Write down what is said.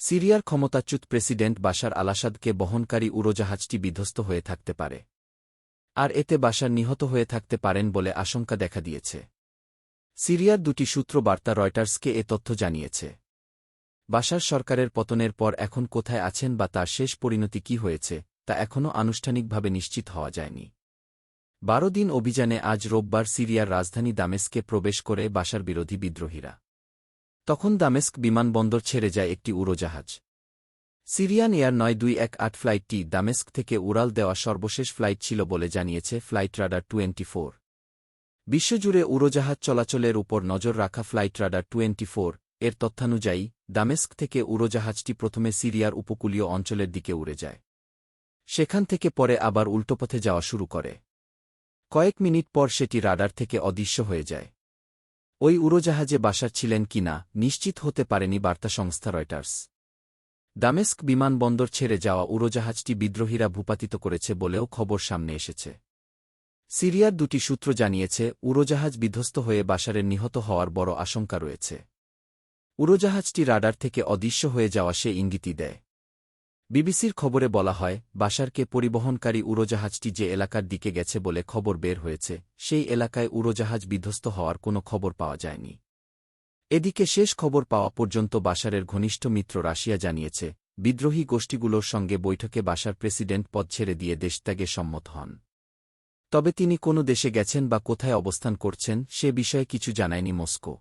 সিরিয়ার ক্ষমতাচ্যুত president Bashar আলাসাদকে বহনকারী উড়োজাহাজটি বিধ্বস্ত হয়ে থাকতে পারে। আর এতে বাশার নিহত হয়ে থাকতে পারেন বলে আশঙ্কা দেখা দিয়েছে। সিরিয়ার দুটি সূত্র বার্তা রয়টার্সকে এ তথ্য জানিয়েছে। বাশার সরকারের পতনের পর এখন কোথায় আছেন বা তার শেষ পরিণতি কি হয়েছে, তা এখনও আনুষ্ঠানিকভাবে নিশ্চিত হওয়া যায়নি। বারো দিন অভিযানে আজ রোববার সিরিয়ার রাজধানী দামেস্কে প্রবেশ করে বাশার বিরোধী বিদ্রোহীরা। তখন দামেস্ক বিমানবন্দর ছেড়ে যায় একটি উড়োজাহাজ। সিরিয়ান এয়ার নয় দুই এক আট ফ্লাইটটি দামেস্ক থেকে উড়াল দেওয়া সর্বশেষ ফ্লাইট ছিল বলে জানিয়েছে ফ্লাইট রাডার টোয়েন্টি ফোর বিশ্বজুড়ে উড়োজাহাজ চলাচলের উপর নজর রাখা ফ্লাইট রাডার টোয়েন্টি ফোর এর তথ্যানুযায়ী, দামেস্ক থেকে উড়োজাহাজটি প্রথমে সিরিয়ার উপকূলীয় অঞ্চলের দিকে উড়ে যায়। সেখান থেকে পরে আবার উল্টোপথে যাওয়া শুরু করে। কয়েক মিনিট পর সেটি রাডার থেকে অদৃশ্য হয়ে যায়। ওই উড়োজাহাজে বাসার ছিলেন কিনা নিশ্চিত হতে পারেনি বার্তা সংস্থা রয়টার্স। দামেস্ক বিমানবন্দর ছেড়ে যাওয়া উড়োজাহাজটি বিদ্রোহীরা ভূপাতিত করেছে বলেও খবর সামনে এসেছে। সিরিয়ার দুটি সূত্র জানিয়েছে, উড়োজাহাজ বিধ্বস্ত হয়ে বাসারের নিহত হওয়ার বড় আশঙ্কা রয়েছে। উড়োজাহাজটি রাডার থেকে অদৃশ্য হয়ে যাওয়া সে ইঙ্গিতই দেয়। বিবিসির খবরে বলা হয়, বাশারকে পরিবহনকারী উড়োজাহাজটি যে এলাকার দিকে গেছে বলে খবর বের হয়েছে, সেই এলাকায় উড়োজাহাজ বিধ্বস্ত হওয়ার কোনো খবর পাওয়া যায়নি। এদিকে শেষ খবর পাওয়া পর্যন্ত বাশারের ঘনিষ্ঠ মিত্র রাশিয়া জানিয়েছে, বিদ্রোহী গোষ্ঠীগুলোর সঙ্গে বৈঠকে বাশার প্রেসিডেন্ট পদ ছেড়ে দিয়ে দেশত্যাগে সম্মত হন। তবে তিনি কোনো দেশে গেছেন বা কোথায় অবস্থান করছেন সে বিষয়ে কিছু জানায়নি মস্কো।